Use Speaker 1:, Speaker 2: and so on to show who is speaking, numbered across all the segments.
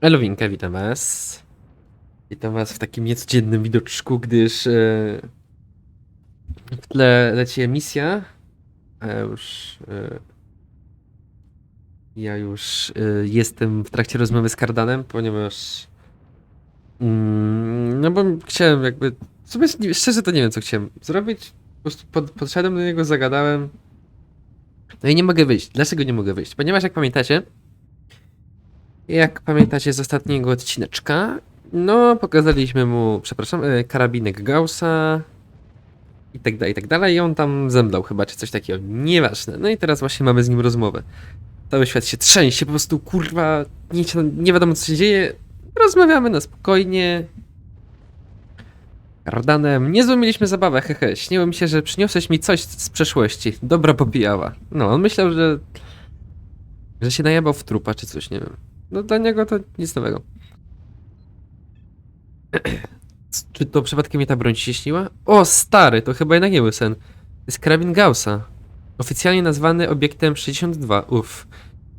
Speaker 1: Elowinka, witam was. Witam was w takim niecodziennym widoczku, gdyż e, w tle leci emisja. A ja już. E, ja już e, jestem w trakcie rozmowy z Kardanem, ponieważ. Mm, no bo chciałem jakby. W sumie nie- szczerze to nie wiem, co chciałem zrobić. Po prostu pod, podszedłem do niego, zagadałem. No i nie mogę wyjść. Dlaczego nie mogę wyjść? Ponieważ jak pamiętacie, jak pamiętacie z ostatniego odcineczka, no pokazaliśmy mu, przepraszam, e, karabinek Gaussa i tak dalej, i tak dalej i on tam zemdlał chyba, czy coś takiego, nieważne. No i teraz właśnie mamy z nim rozmowę. Cały świat się trzęsie, po prostu kurwa, nie, nie wiadomo co się dzieje. Rozmawiamy na spokojnie. Kardanem, niezłą mieliśmy zabawę, hehe. Śniło mi się, że przyniosłeś mi coś z przeszłości. Dobra popijała. No, on myślał, że... że się najebał w trupa, czy coś, nie wiem. No dla niego to nic nowego. Czy to przypadkiem mi ta broń się śniła? O, stary, to chyba jednak nie był sen. To jest karabin Gaussa. Oficjalnie nazwany obiektem 62. Uff.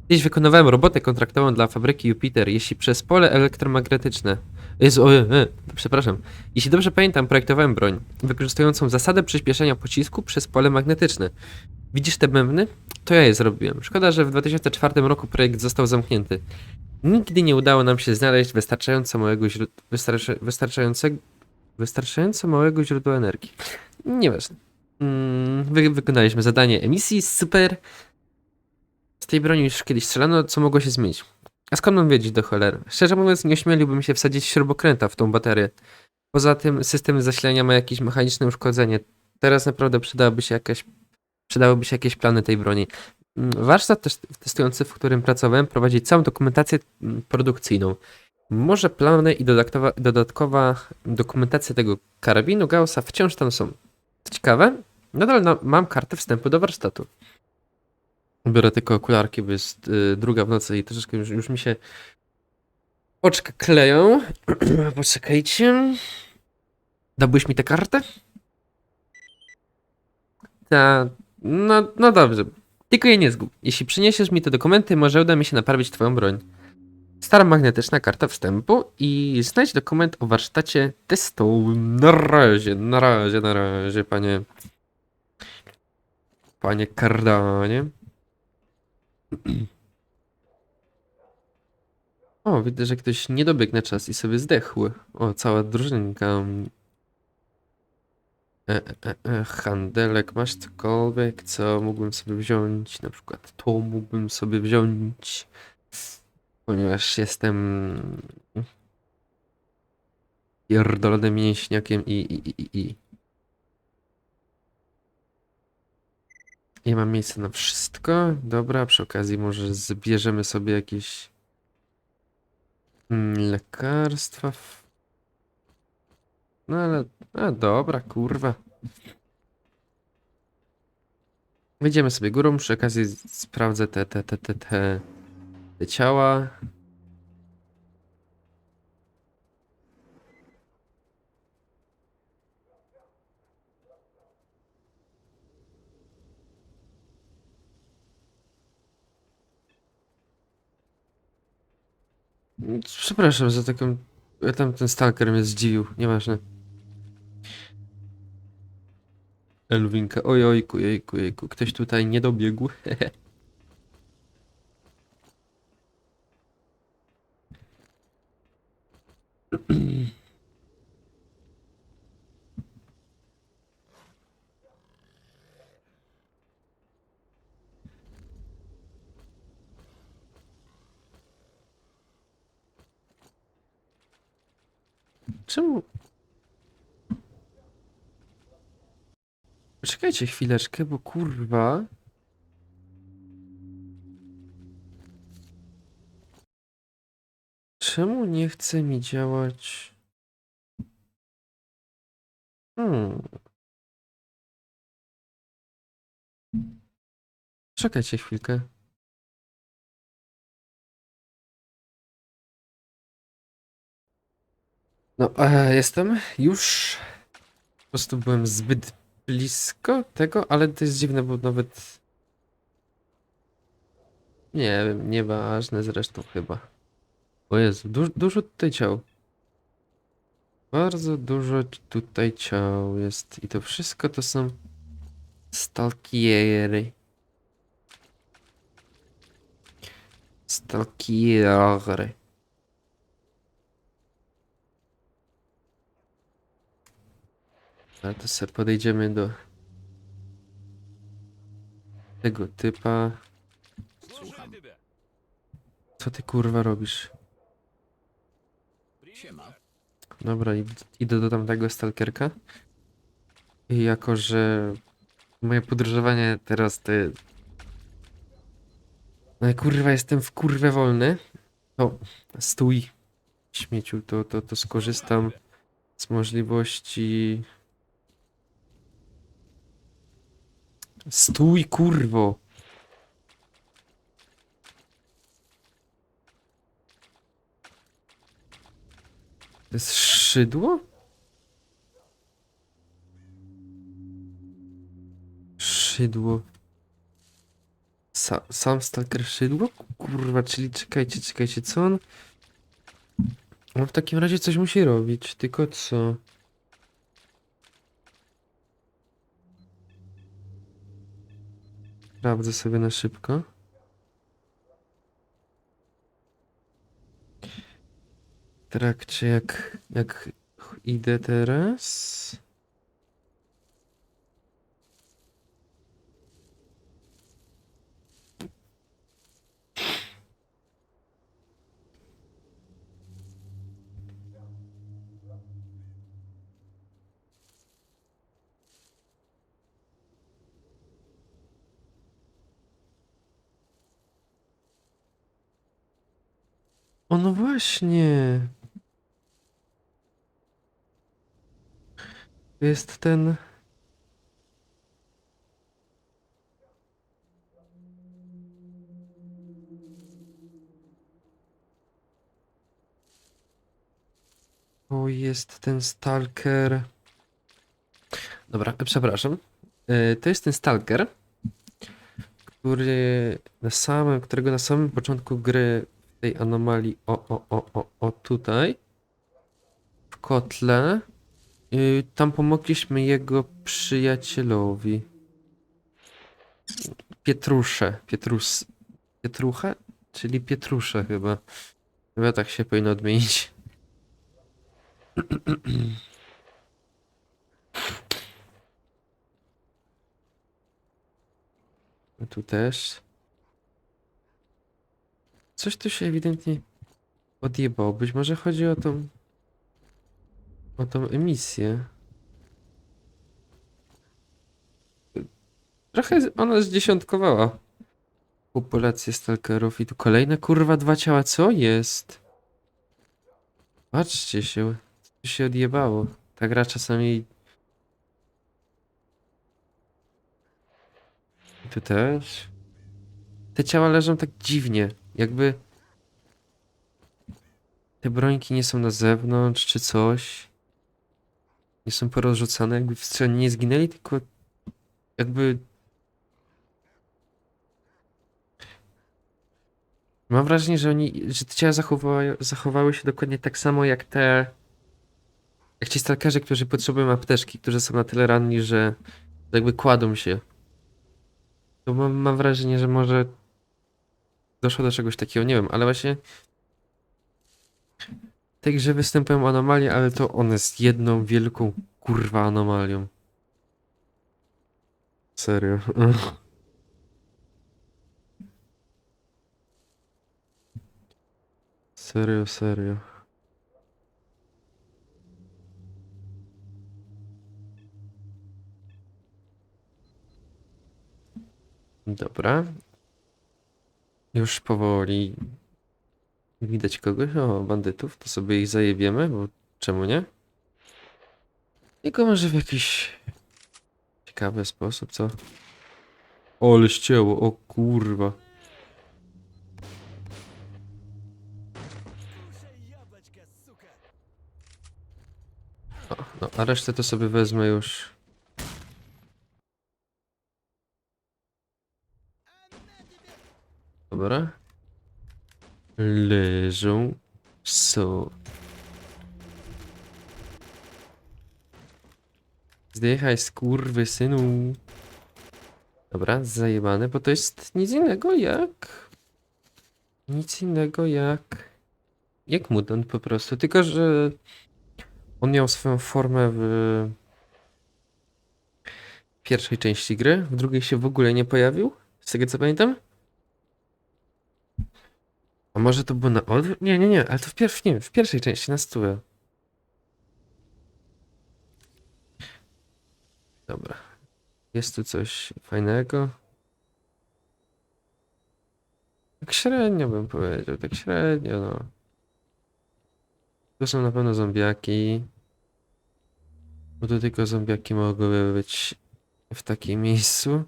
Speaker 1: Kiedyś wykonywałem robotę kontraktową dla fabryki Jupiter, jeśli przez pole elektromagnetyczne. Jezu, o, e, e, przepraszam. Jeśli dobrze pamiętam, projektowałem broń, wykorzystującą zasadę przyspieszenia pocisku przez pole magnetyczne. Widzisz te bębny? To ja je zrobiłem. Szkoda, że w 2004 roku projekt został zamknięty. Nigdy nie udało nam się znaleźć wystarczająco małego źródła, wystarczy, wystarczającego, wystarczająco małego źródła energii. Nieważne. Mm, wy, wykonaliśmy zadanie emisji, super. Z tej broni już kiedyś strzelano, co mogło się zmienić. A skąd mam wiedzieć do cholery? Szczerze mówiąc, nie ośmieliłbym się wsadzić śrubokręta w tą baterię. Poza tym system zasilania ma jakieś mechaniczne uszkodzenie. Teraz naprawdę przydałoby się jakaś, przydałyby się jakieś plany tej broni. Mm, Warsztat testujący, w którym pracowałem, prowadzi całą dokumentację mm, produkcyjną. Może plany i dodatkowa, dodatkowa dokumentacja tego karabinu Gaussa wciąż tam są. Ciekawe, nadal na, mam kartę wstępu do warsztatu. Biorę tylko okularki, bo jest y, druga w nocy i troszeczkę już, już mi się oczka kleją. Poczekajcie. Dałbyś mi tę kartę? Ta, no, no dobrze. Tylko je nie zgub. Jeśli przyniesiesz mi te dokumenty, może uda mi się naprawić twoją broń. Stara magnetyczna karta wstępu i znajdź dokument o warsztacie testowym. Na razie, na razie, na razie, panie. Panie Kardanie. O, widzę, że ktoś nie dobiegł na czas i sobie zdechł. O, cała drużynka. E, e, e, handelek, masz cokolwiek, co mógłbym sobie wziąć? Na przykład to mógłbym sobie wziąć, ponieważ jestem pierdolonym mięśniakiem i, i, i, i, i. Mam miejsca na wszystko. Dobra, przy okazji może zbierzemy sobie jakieś lekarstwa. No ale, a dobra, kurwa. Wyjdziemy sobie górą, przy okazji sprawdzę te, te, te, te, te, te ciała. Przepraszam za taką... ja Tam ten stalker mnie zdziwił, nieważne. Elwinka, oj ojku, jejku, jejku, ktoś tutaj nie dobiegł. Czemu? Czekajcie chwileczkę, bo kurwa. Czemu nie chce mi działać? Hmm. Czekajcie chwilkę. No, e, jestem już. Po prostu byłem zbyt blisko tego, ale to jest dziwne, bo nawet. Nie wiem, nieważne zresztą chyba. O Jezu, du dużo tutaj ciał. Bardzo dużo tutaj ciał jest. I to wszystko to są stalkiery. Stalkiery. Ale to sobie podejdziemy do tego typa.
Speaker 2: Słucham.
Speaker 1: Co ty kurwa robisz?
Speaker 2: Siema.
Speaker 1: Dobra, idę do tamtego stalkerka. I jako, że moje podróżowanie teraz ty. No i kurwa, jestem w kurwę wolny. To stój, śmieciu, to, to, to skorzystam z możliwości Stój, kurwo! To jest szydło? Szydło. Sa sam stalker szydło? Kurwa, czyli czekajcie, czekajcie, co on... On w takim razie coś musi robić, tylko co? Sprawdzę sobie na szybko. W trakcie jak, jak idę teraz. O no właśnie. Jest ten. To jest ten stalker. Dobra, przepraszam. E, To jest ten stalker, który na samym, którego na samym początku gry tej anomalii, o, o, o, o, o tutaj, w kotle, yy, tam pomogliśmy jego przyjacielowi. Pietrusze, Pietrus, Pietrucha? Czyli Pietrusze chyba. Chyba tak się powinno odmienić. Tu też. Coś tu się ewidentnie odjebało. Być może chodzi o tą... O tą emisję. Trochę ona zdziesiątkowała populację stalkerów i tu kolejne kurwa dwa ciała. Co jest? Patrzcie się. Co się odjebało. Ta gra czasami... Tu też. Te ciała leżą tak dziwnie. Jakby... Te brońki nie są na zewnątrz, czy coś. Nie są porozrzucane, jakby w stronie nie zginęli, tylko jakby... Mam wrażenie, że oni, że te ciała zachowały, zachowały się dokładnie tak samo jak te... Jak ci stalkerzy, którzy potrzebują apteczki, którzy są na tyle ranni, że jakby kładą się. To mam, mam wrażenie, że może doszło do czegoś takiego, nie wiem, ale właśnie w tej grze występują anomalie, ale to one jest jedną wielką kurwa anomalią. Serio. Serio, serio. Dobra. Już powoli widać kogoś. O, bandytów. To sobie ich zajebiemy, bo czemu nie? Tylko może w jakiś ciekawy sposób, co? O, ścięło, o kurwa. O, no, a resztę to sobie wezmę już. Dobra. Leżą. So. Zdychaj, skurwy synu. Dobra, zajebane, bo to jest nic innego jak... Nic innego jak... Jak mutant po prostu, tylko że... On miał swoją formę w... pierwszej części gry, w drugiej się w ogóle nie pojawił, z tego co pamiętam. A może to było na odwrót? Nie, nie, nie, ale to w, pierw, nie, w pierwszej części na stówę. Dobra. Jest tu coś fajnego? Tak średnio bym powiedział, tak średnio, no. To są na pewno zombiaki. Bo to tylko zombiaki mogłyby być w takim miejscu.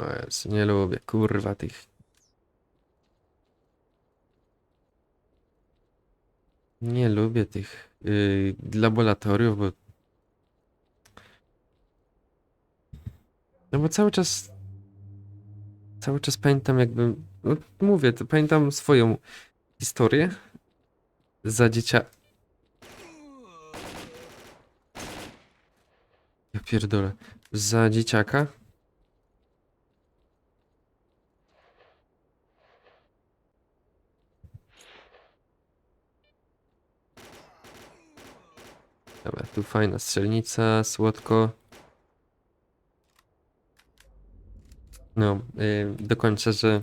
Speaker 1: O Jezu, nie lubię, kurwa, tych... Nie lubię tych yy, laboratoriów, bo... No bo cały czas... Cały czas pamiętam jakby... No, mówię, to pamiętam swoją historię za dziecia... Ja pierdolę. Za dzieciaka. Dobra, tu fajna strzelnica, słodko. No, yy, dokończę, że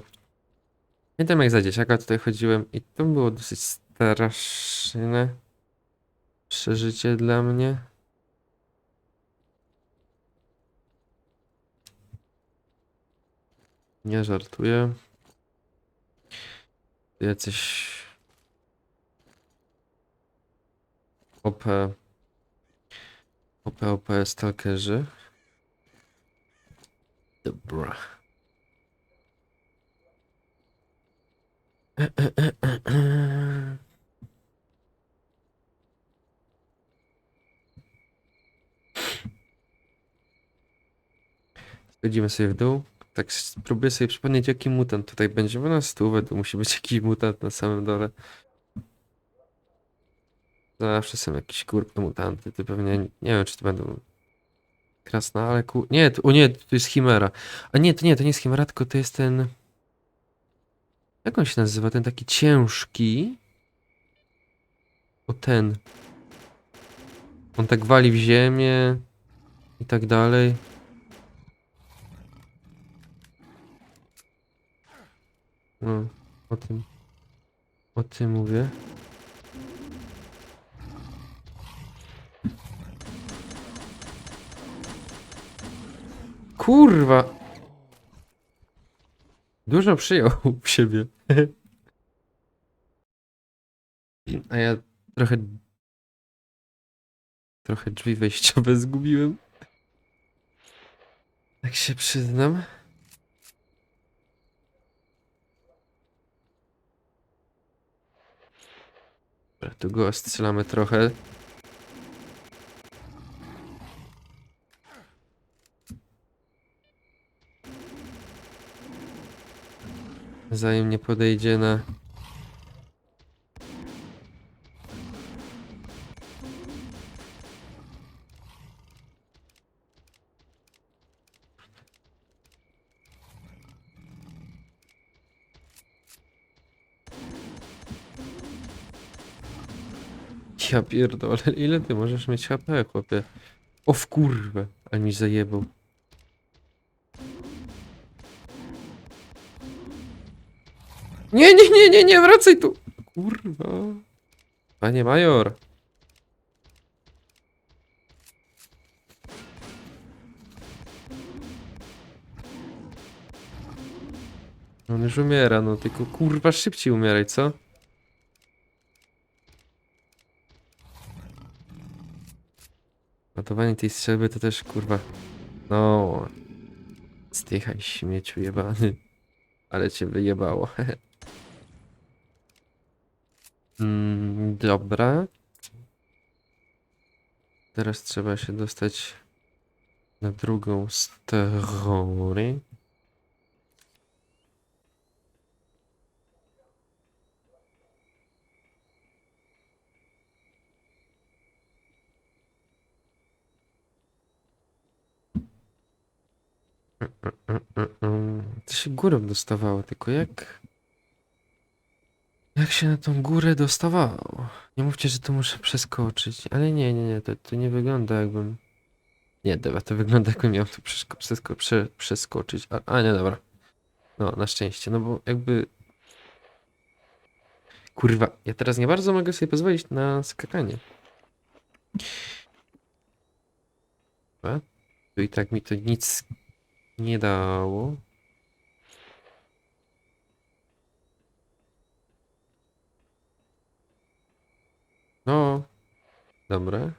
Speaker 1: pamiętam jak za dzieciaka tutaj chodziłem i to było dosyć straszne przeżycie dla mnie. Nie żartuję. Jacyś OP OP, OP stalkerzy. Dobra. Schodzimy sobie w dół. Tak spróbuję sobie przypomnieć jaki mutant tutaj będzie, bo na stówę to musi być jakiś mutant na samym dole. Zawsze są jakieś kurwa mutanty, to pewnie, nie wiem czy to będą krasna, ale ku... Nie, to, o nie, to jest Chimera. A nie, to nie, to nie jest Chimera, tylko to jest ten... Jak on się nazywa? Ten taki ciężki. O ten. On tak wali w ziemię i tak dalej. No, o tym. O tym mówię. Kurwa! Dużo przyjął w siebie. A ja trochę... Trochę drzwi wejściowe zgubiłem. Tak się przyznam. Tu go strzelamy trochę. Zanim nie podejdzie na... Ja pierdolę, ile ty możesz mieć HP, chłopie? O w kurwę, a mi zajebał. Nie, nie, nie, wracaj tu! Kurwa. Panie major. On już umiera, no tylko kurwa szybciej umieraj, co? Ładowanie tej strzelby to też kurwa. No. Zdychaj śmieciu jebany. Ale cię wyjebało. mm, dobra. teraz trzeba się dostać na drugą stronę. Mm, mm, mm. To się górą dostawało, tylko jak... Jak się na tą górę dostawało? Nie mówcie, że tu muszę przeskoczyć. Ale nie, nie, nie, to, to nie wygląda jakbym... Nie, dobra, to wygląda jakbym miał tu przesko- prze przeskoczyć. A, a, nie, dobra. No, na szczęście, no bo jakby... Kurwa, ja teraz nie bardzo mogę sobie pozwolić na skakanie. Dobra. Tu i tak mi to nic nie dało. No, dobra.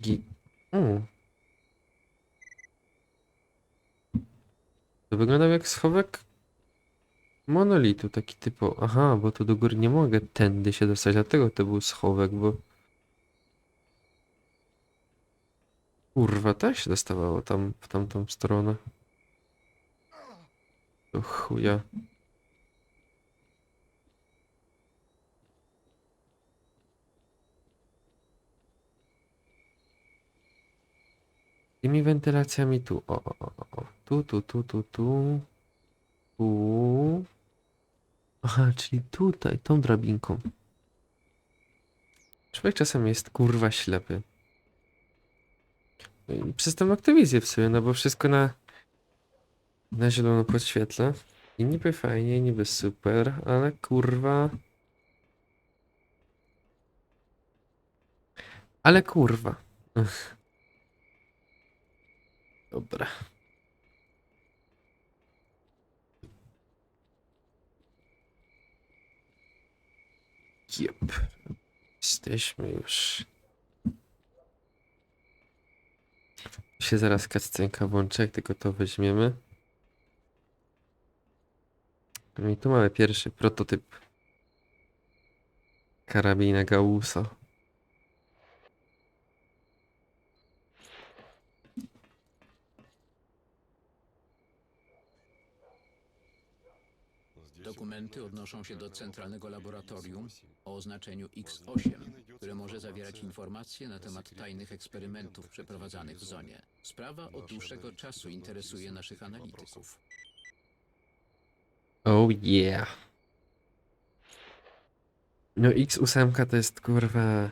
Speaker 1: Gi mm. To wyglądał jak schowek monolitu, taki typu. Aha, bo tu do góry nie mogę tędy się dostać, dlatego to był schowek, bo. Kurwa, tak się dostawało tam, w tamtą stronę. Do chuja. Tymi wentylacjami tu. O, o, o, o. Tu, tu, tu, tu, tu. Tu. Aha, czyli tutaj, tą drabinką. Człowiek czasem jest kurwa ślepy. No Przez tą aktywizję w sumie, no bo wszystko na na zielono podświetla. I niby fajnie, niby super, ale kurwa. Ale kurwa. Ech. Dobra. Jep. Jesteśmy już. Się zaraz kaccenka włączy, jak tylko to weźmiemy. No i tu mamy pierwszy prototyp karabina Gaussa.
Speaker 3: Dokumenty odnoszą się do centralnego laboratorium o oznaczeniu X8, które może zawierać informacje na temat tajnych eksperymentów przeprowadzanych w zonie. Sprawa od dłuższego czasu interesuje naszych analityków.
Speaker 1: Oh yeah. No X8 to jest kurwa...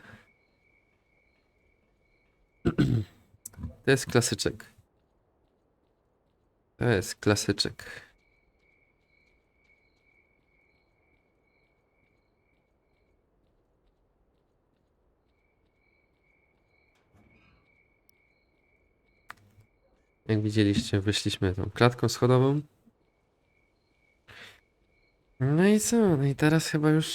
Speaker 1: To jest klasyczek. To jest klasyczek. Jak widzieliście, wyszliśmy tą klatką schodową. No i co? No i teraz chyba już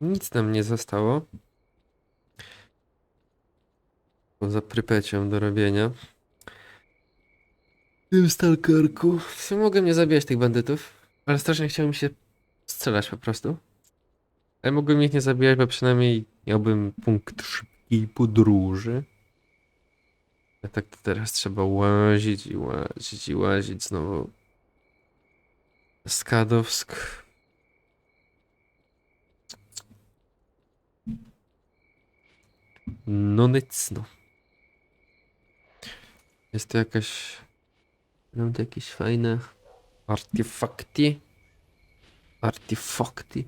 Speaker 1: nic nam nie zostało. Poza prypecią do robienia. W tym stalkerku. W sumie mogłem nie zabijać tych bandytów, ale strasznie chciałem się strzelać po prostu. Ale mogłem ich nie zabijać, bo przynajmniej miałbym punkt szybkiej podróży. A tak to teraz trzeba łazić i łazić i łazić znowu. Skadowsk. No nic, no. Jest to jakaś... Mam tu jakieś fajne artefakty. Artefakty.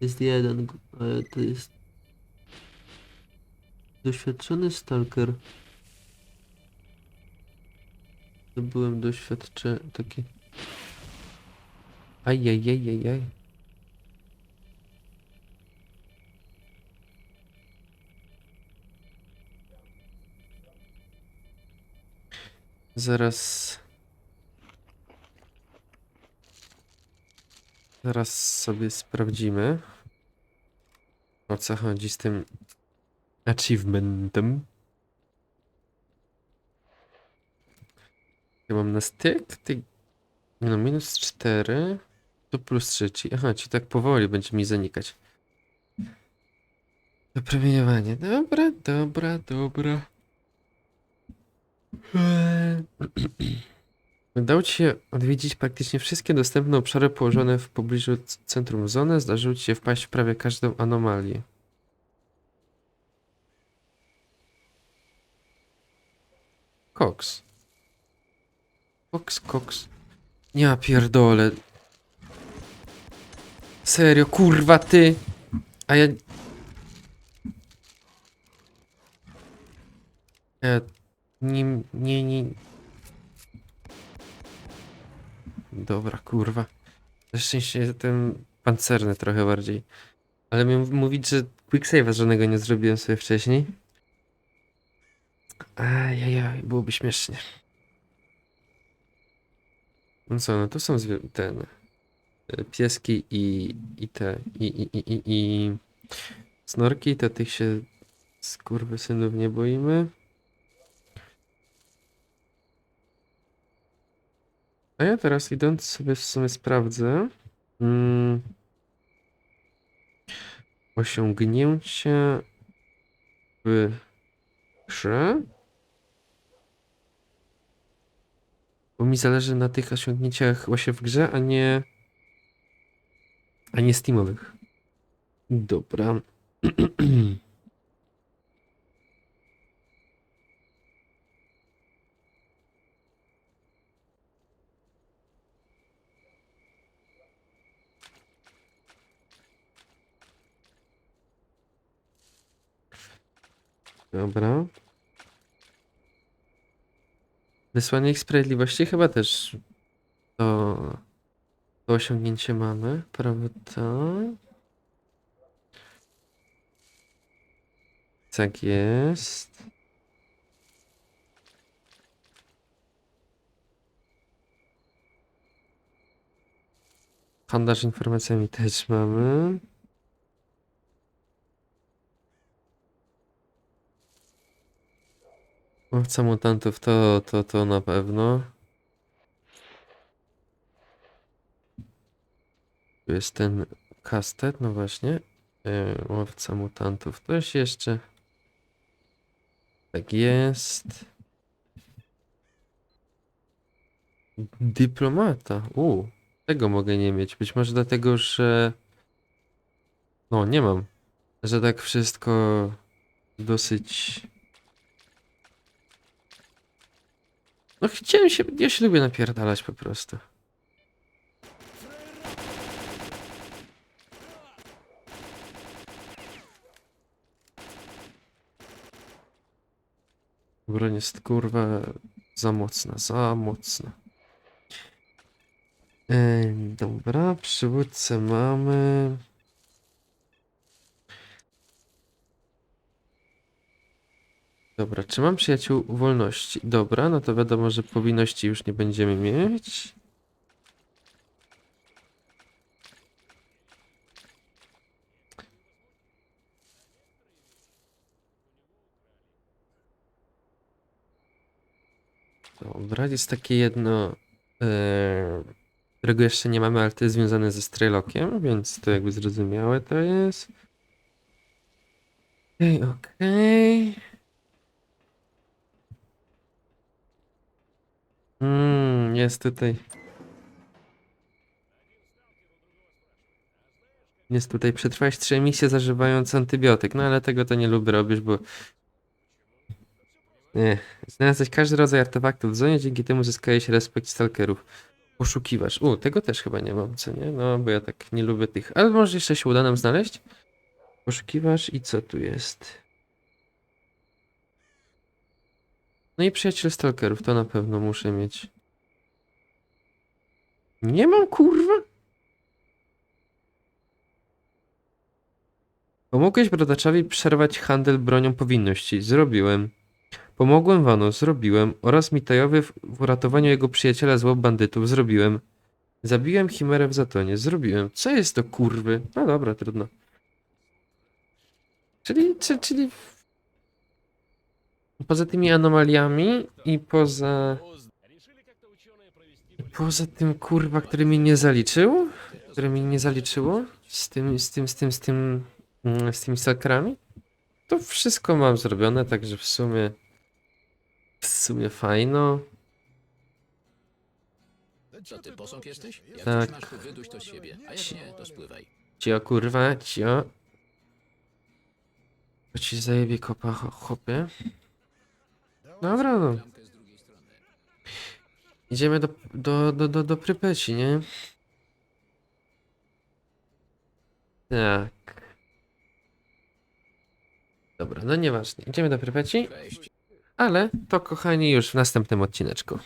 Speaker 1: Jest jeden, ale to jest... Doświadczony stalker. To byłem doświadczony taki... Ajajajajaj. Zaraz. Zaraz sobie sprawdzimy. O co chodzi z tym achievementem. Ja mam na styk? Ty no, minus 4 to plus trzeci. Aha, ci tak powoli będzie mi zanikać. Dopromieniowanie. Dobra, dobra, dobra. Eee. Udało ci się odwiedzić praktycznie wszystkie dostępne obszary położone w pobliżu centrum zony. Zdarzyło ci się wpaść w prawie każdą anomalię. Cox. Cox, Cox. Ja pierdolę. Serio, kurwa ty. A ja... Ja... Nie, nie, nie... Dobra, kurwa. Na szczęście jestem pancerny trochę bardziej. Ale miałem mówić, że quicksave'a żadnego nie zrobiłem sobie wcześniej. Ajajaj, byłoby śmiesznie. No co, no to są ten... Pieski i, i te... I, i, i, i, i... Snorki, to tych się skurwysynów nie boimy. A ja teraz idąc sobie w sumie sprawdzę. Mm, osiągnięcie w grze. Bo mi zależy na tych osiągnięciach właśnie w grze, a nie a nie steamowych. Dobra. Dobra. Wysłanie ich sprawiedliwości chyba też to, to osiągnięcie mamy, prawda? Tak jest. Handlarz informacjami też mamy. Łowca mutantów to, to, to na pewno. Tu jest ten kastet, no właśnie. E, Łowca mutantów też jeszcze. Tak jest. Dyplomata. U, tego mogę nie mieć. Być może dlatego, że. No, nie mam. Że tak wszystko dosyć. No chciałem się, ja się lubię napierdalać po prostu. Broń jest kurwa za mocna, za mocna. Dobra, przywódcę mamy. Dobra, czy mam przyjaciół wolności? Dobra, no to wiadomo, że powinności już nie będziemy mieć. Dobra, jest takie jedno, e, którego jeszcze nie mamy, ale to jest związane ze Strelockiem, więc to jakby zrozumiałe to jest. Okej, okej. Mm, jest tutaj. Jest tutaj przetrwałeś trzy emisje zażywając antybiotyk, no ale tego to nie lubię robisz, bo... Znalazłeś każdy rodzaj artefaktów w zonie, dzięki temu zyskałeś respekt stalkerów. Poszukiwasz. U, tego też chyba nie mam, co nie? No, bo ja tak nie lubię tych... Ale może jeszcze się uda nam znaleźć? Poszukiwasz i co tu jest? No i przyjaciel stalkerów, to na pewno muszę mieć. Nie mam, kurwa? Pomogłeś brodaczowi przerwać handel bronią powinności. Zrobiłem. Pomogłem Wanu, zrobiłem, oraz Mitajowi w uratowaniu jego przyjaciela z łap bandytów, zrobiłem. Zabiłem Chimerę w Zatonie, zrobiłem. Co jest to, kurwy? No dobra, trudno. Czyli, czy, czyli... Poza tymi anomaliami i poza... Poza tym, kurwa, który mi nie zaliczył? Które mi nie zaliczyło? Z tym, z tym, z tym, z tym... Mm, z tymi sakrami? To wszystko mam zrobione, także w sumie w sumie fajno.
Speaker 3: Co ty, posąg jesteś? Jak
Speaker 1: Tak.
Speaker 3: coś masz, to wyduś to z siebie, a jak nie, to spływaj.
Speaker 1: Cio kurwa, cio. To ci zajebie kopa, cho- chłopie. Dobra, no.
Speaker 3: Klamkę z drugiej strony.
Speaker 1: Idziemy do, do, do, do, do Prypeci, nie? Tak. Dobra, no nieważne. Idziemy do Prypeci,
Speaker 3: Cześć.
Speaker 1: Ale to kochani już w następnym odcineczku.